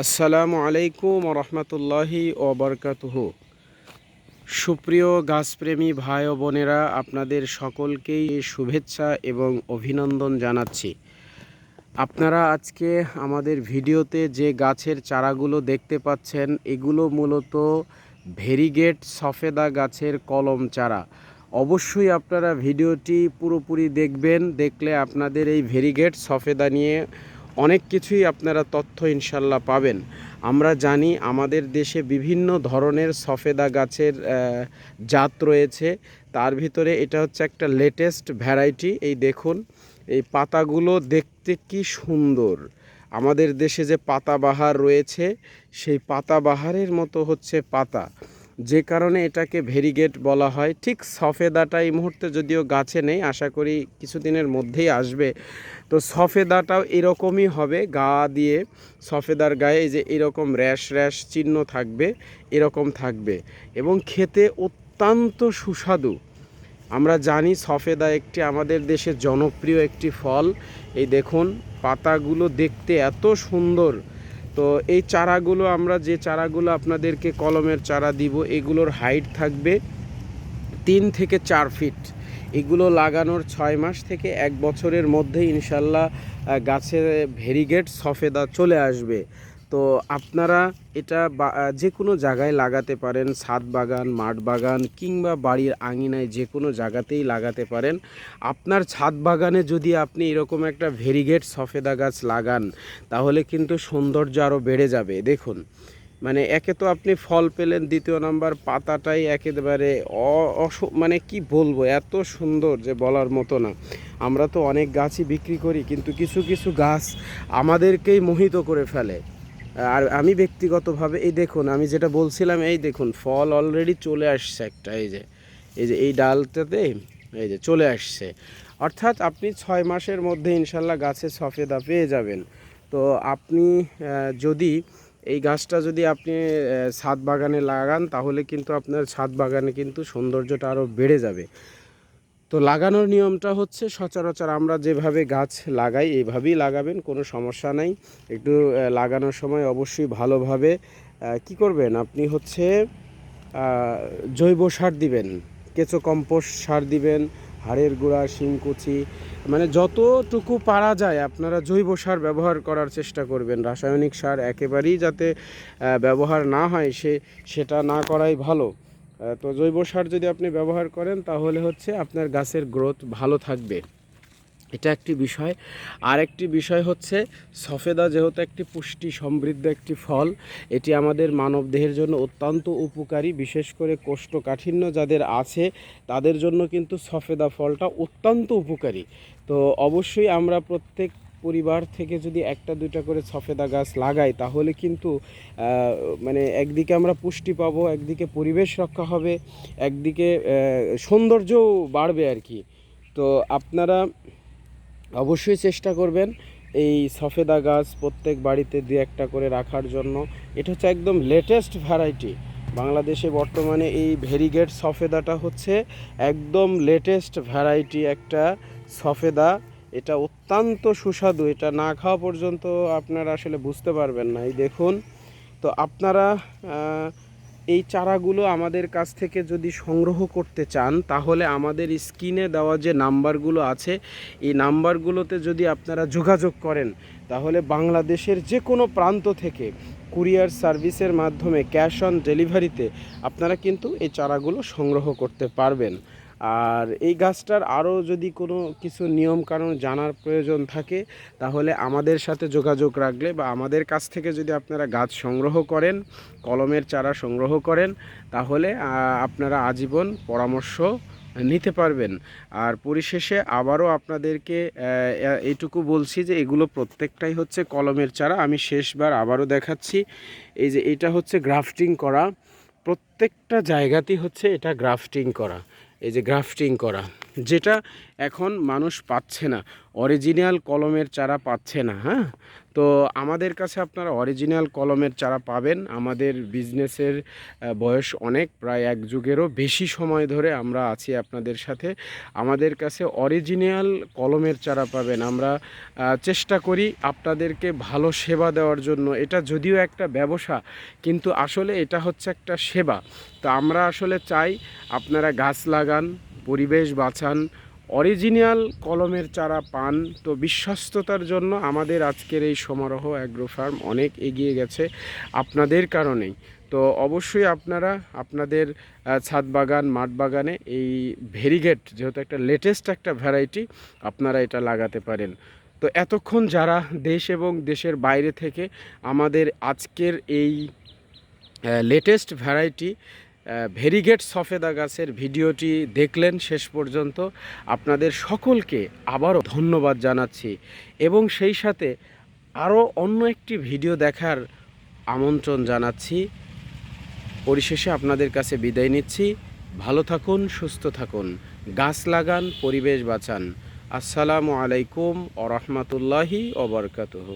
আসসালামু আলাইকুম রহমতুল্লাহি ওবরকাতুহ সুপ্রিয় গাছপ্রেমী ভাই ও বোনেরা, আপনাদের সকলকেই শুভেচ্ছা এবং অভিনন্দন জানাচ্ছি। আপনারা আজকে আমাদের ভিডিওতে যে গাছের চারাগুলো দেখতে পাচ্ছেন, এগুলো মূলত ভেরিগেট সফেদা গাছের কলম চারা। অবশ্যই আপনারা ভিডিওটি পুরোপুরি দেখবেন, দেখলে আপনাদের এই ভেরিগেট সফেদা নিয়ে অনেক কিছুই আপনারা তথ্য ইনশাল্লাহ পাবেন। আমরা জানি আমাদের দেশে বিভিন্ন ধরনের সফেদা গাছের জাত রয়েছে। তার ভিতরে এটা হচ্ছে একটা লেটেস্ট ভ্যারাইটি এই দেখুন, এই পাতাগুলো দেখতে কি সুন্দর। আমাদের দেশে যে পাতাবাহার রয়েছে, সেই পাতাবাহারের মতো হচ্ছে পাতা। যে কারণে এটাকে ভেরিগেট বলা হয়। ঠিক সফেদাটা এই মুহূর্তে যদিও গাছে নেই, আশা করি কিছুদিনের মধ্যেই আসবে। তো সফেদাটাও এরকমই হবে, গা দিয়ে সফেদার গায়ে যে এরকম র্যাশ র্যাশ চিহ্ন থাকবে, এরকম থাকবে। এবং খেতে অত্যন্ত সুস্বাদু। আমরা জানি সফেদা একটি আমাদের দেশের জনপ্রিয় একটি ফল। এই দেখুন, পাতাগুলো দেখতে এত সুন্দর। তো এই চারাগুলো আমরা যে চারাগুলো আপনাদেরকে কলমের চারা দিব, এগুলোর হাইট থাকবে তিন থেকে চার ফিট এগুলো লাগানোর ছয় মাস থেকে এক বছরের মধ্যে ইনশাল্লাহ গাছে ভেরিগেট সফেদা চলে আসবে। তো আপনারা এটা যে কোনো জায়গায় লাগাতে পারেন ছাদ বাগান, মাঠ বাগান কিংবা বাড়ির আঙিনায় যে কোনো জায়গাতেই লাগাতে পারেন। আপনার ছাদ বাগানে যদি আপনি এরকম একটা ভেরিগেট সফেদা গাছ লাগান, তাহলে কিন্তু সৌন্দর্য আরও বেড়ে যাবে। দেখুন মানে একে তো আপনি ফল পেলেন, দ্বিতীয় নাম্বার পাতাটাই একেবারে অস- মানে কি বলব, এত সুন্দর যে বলার মতো না। আমরা তো অনেক গাছই বিক্রি করি, কিন্তু কিছু কিছু গাছ আমাদেরকেই মোহিত করে ফেলে। আর আমি ব্যক্তিগতভাবে, এই দেখুন, আমি যেটা বলছিলাম, এই দেখুন, ফল অলরেডি চলে আসছে একটা, এই যে এই যে, এই ডালটাতে, এই যে, চলে আসছে। অর্থাৎ আপনি ছয় মাসের মধ্যে ইনশাল্লাহ গাছে সফেদা পেয়ে যাবেন। তো আপনি যদি এই গাছটা যদি আপনি ছাদ বাগানে লাগান, তাহলে কিন্তু আপনার ছাদ বাগানে কিন্তু সৌন্দর্যটা আরও বেড়ে যাবে। তো লাগানোর নিয়মটা হচ্ছে সচরাচর আমরা যেভাবে গাছ লাগাই এইভাবেই লাগাবেন, কোনো সমস্যা নাই। একটু লাগানোর সময় অবশ্যই ভালোভাবে কি করবেন? আপনি হচ্ছে জৈব সার দিবেন, কেঁচো কম্পোস্ট সার দিবেন, হাড়ের গুঁড়া, শিংকুচি মানে যতটুকু পারা যায় আপনারা জৈব সার ব্যবহার করার চেষ্টা করবেন। রাসায়নিক সার একেবারেই যাতে ব্যবহার না হয় সে, সেটা না করাই ভালো। তো জৈব সার যদি আপনি ব্যবহার করেন, তাহলে হচ্ছে আপনার গাছের গ্রোথ ভালো থাকবে। এটা একটি বিষয়। আর একটি বিষয় হচ্ছে, সফেদা যেহেতু একটি পুষ্টি সমৃদ্ধ একটি ফল, এটি আমাদের মানব দেহের জন্য অত্যন্ত উপকারী, বিশেষ করে কোষ্ঠকাঠিন্য যাদের আছে, তাদের জন্য কিন্তু সফেদা ফলটা অত্যন্ত উপকারী। তো অবশ্যই আমরা প্রত্যেক পরিবার থেকে যদি একটা, দুইটা করে সফেদা গাছ লাগাই, তাহলে কিন্তু মানে একদিকে আমরা পুষ্টি পাবো, একদিকে পরিবেশ রক্ষা হবে, একদিকে সৌন্দর্যও বাড়বে আর কি। তো আপনারা অবশ্যই চেষ্টা করবেন এই সফেদা গাছ প্রত্যেক বাড়িতে দু একটা করে রাখার জন্য। এটা হচ্ছে একদম লেটেস্ট ভ্যারাইটি বাংলাদেশে বর্তমানে এই ভেরিগেট সফেদাটা হচ্ছে একদম লেটেস্ট ভ্যারাইটি একটা সফেদা এটা অত্যন্ত সুস্বাদু, এটা না খাওয়া পর্যন্ত আপনারা আসলে বুঝতে পারবেন না। এই দেখুন, তো আপনারা এই চারাগুলো আমাদের কাছ থেকে যদি সংগ্রহ করতে চান, তাহলে আমাদের স্ক্রিনে দেওয়া যে নাম্বারগুলো আছে, এই নাম্বারগুলোতে যদি আপনারা যোগাযোগ করেন, তাহলে বাংলাদেশের যে কোনো প্রান্ত থেকে কুরিয়ার সার্ভিসের মাধ্যমে ক্যাশ অন ডেলিভারিতে আপনারা কিন্তু এই চারাগুলো সংগ্রহ করতে পারবেন। আর এই গাছটার আরও যদি কোনো কিছু নিয়ম কানুন জানার প্রয়োজন থাকে, তাহলে আমাদের সাথে যোগাযোগ রাখলে বা আমাদের কাছ থেকে যদি আপনারা গাছ সংগ্রহ করেন, কলমের চারা সংগ্রহ করেন, তাহলে আপনারা আজীবন পরামর্শ নিতে পারবেন। আর পরিশেষে আবারও আপনাদেরকে এইটুকু বলছি যে এগুলো প্রত্যেকটাই হচ্ছে কলমের চারা। আমি শেষবার আবারও দেখাচ্ছি, এই যে এটা হচ্ছে গ্রাফটিং করা। প্রত্যেকটা জায়গাতেই হচ্ছে এটা গ্রাফটিং করা। এই যে গ্রাফটিং করা। যেটা এখন মানুষ পাচ্ছে না। অরিজিনাল কলমের চারা পাচ্ছে না হ্যাঁ? তো আমাদের কাছে আপনারা অরিজিনাল কলমের চারা পাবেন। আমাদের বিজনেসের বয়স অনেক, প্রায় এক যুগেরও বেশি সময় ধরে আমরা আছি আপনাদের সাথে। আমাদের কাছে অরিজিনাল কলমের চারা পাবেন। আমরা চেষ্টা করি আপনাদেরকে ভালো সেবা দেওয়ার জন্য। এটা যদিও একটা ব্যবসা, কিন্তু আসলে এটা হচ্ছে একটা সেবা। তো আমরা আসলে চাই আপনারা গাছ লাগান পরিবেশ বাঁচান অরিজিনাল কলমের চারা পান। তো বিশ্বস্ততার জন্য আমাদের আজকের এই সমারোহ অ্যাগ্রো ফার্ম অনেক এগিয়ে গেছে আপনাদের কারণেই। তো অবশ্যই আপনারা আপনাদের ছাদ বাগান, মাঠ বাগানে এই ভেরিগেট যেহেতু একটা লেটেস্ট একটা ভ্যারাইটি আপনারা এটা লাগাতে পারেন। তো এতক্ষণ যারা দেশ এবং দেশের বাইরে থেকে আমাদের আজকের এই লেটেস্ট ভ্যারাইটি ভেরিগেট সফেদা গাছের ভিডিওটি দেখলেন শেষ পর্যন্ত। আপনাদের সকলকে আবারও ধন্যবাদ জানাচ্ছি এবং সেই সাথে আরও অন্য একটি ভিডিও দেখার আমন্ত্রণ জানাচ্ছি। পরিশেষে আপনাদের কাছে বিদায় নিচ্ছি। ভালো থাকুন, সুস্থ থাকুন। গাছ লাগান, পরিবেশ বাঁচান। আসসালামু আলাইকুম ও রহমতুল্লাহি ওবরকাতুহু